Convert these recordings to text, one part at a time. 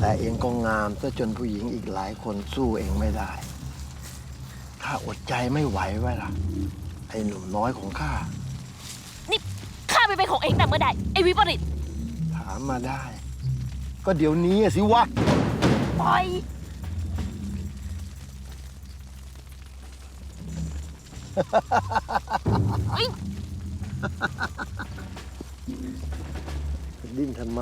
แต่เองก็งามซะจนผู้หญิงอีกหลายคนสู้เองไม่ได้ ข้าอดใจไม่ไหวไว้ล่ะ ไอ้หนุ่มน้อยของข้า นี่ข้าไปเป็นของเองแต่เมื่อใดไอ้วิปริต ถามมาได้ ก็เดี๋ยวนี้อะสิวะ ปล่อย ดิ้นทำไม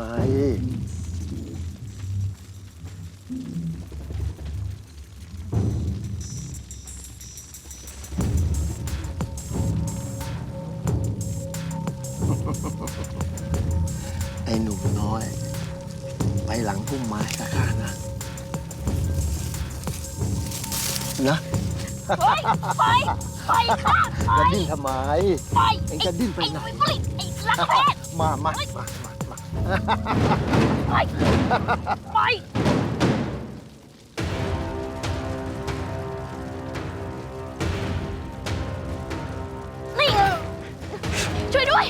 ไอ้หนุ่มน้อย ไปหลังพุ่มไม้กับข้านะ นะ ปล่อยปล่อยปล่อยข้าปล่จะอยดิ้นทำไม ปล่อยเอ็งจะดิ้นไปไหนอ้วิปริตไอ้รักแพทย์ มามามามา มาปล่อยปล่อยนี่ช่วยด้วย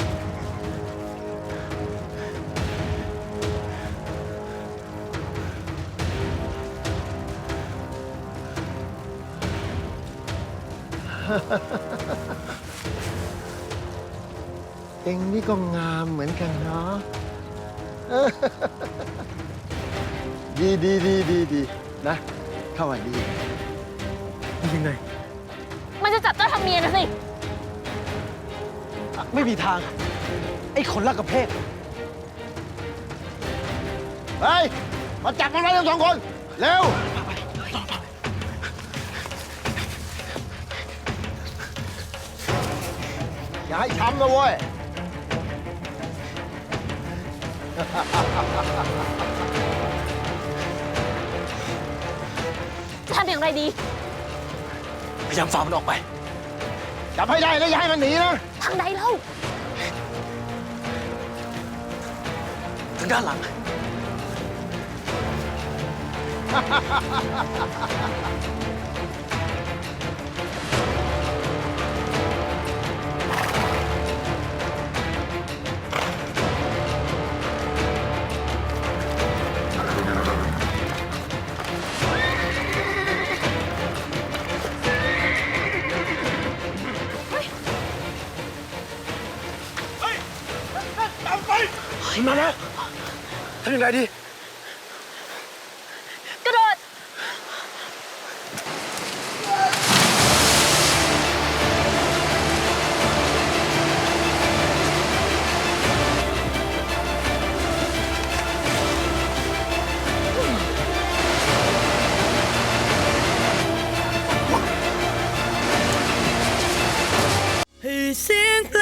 เอ็งนี่ก็งามเหมือนกันเนาะ ดีดีดีดีดีนะเข้ามาดียังไง มันจะจับเจ้าทำเมียนะสิ ไม่มีทาง ไอ้คนรักกับเพศเฮ้ยมาจับมันไว้ทั้งสองคน เร็ว อย่าให้ช้ำนะเว้ย ทำอย่างไรดี พยายามฝ่ามันออกไป จับให้ได้แล้วอย่าให้มันหนีนะ ทางใดเล่า ทางด้านหลัง มันมาแล้วทำอย่างไรดี กระโดด เสียง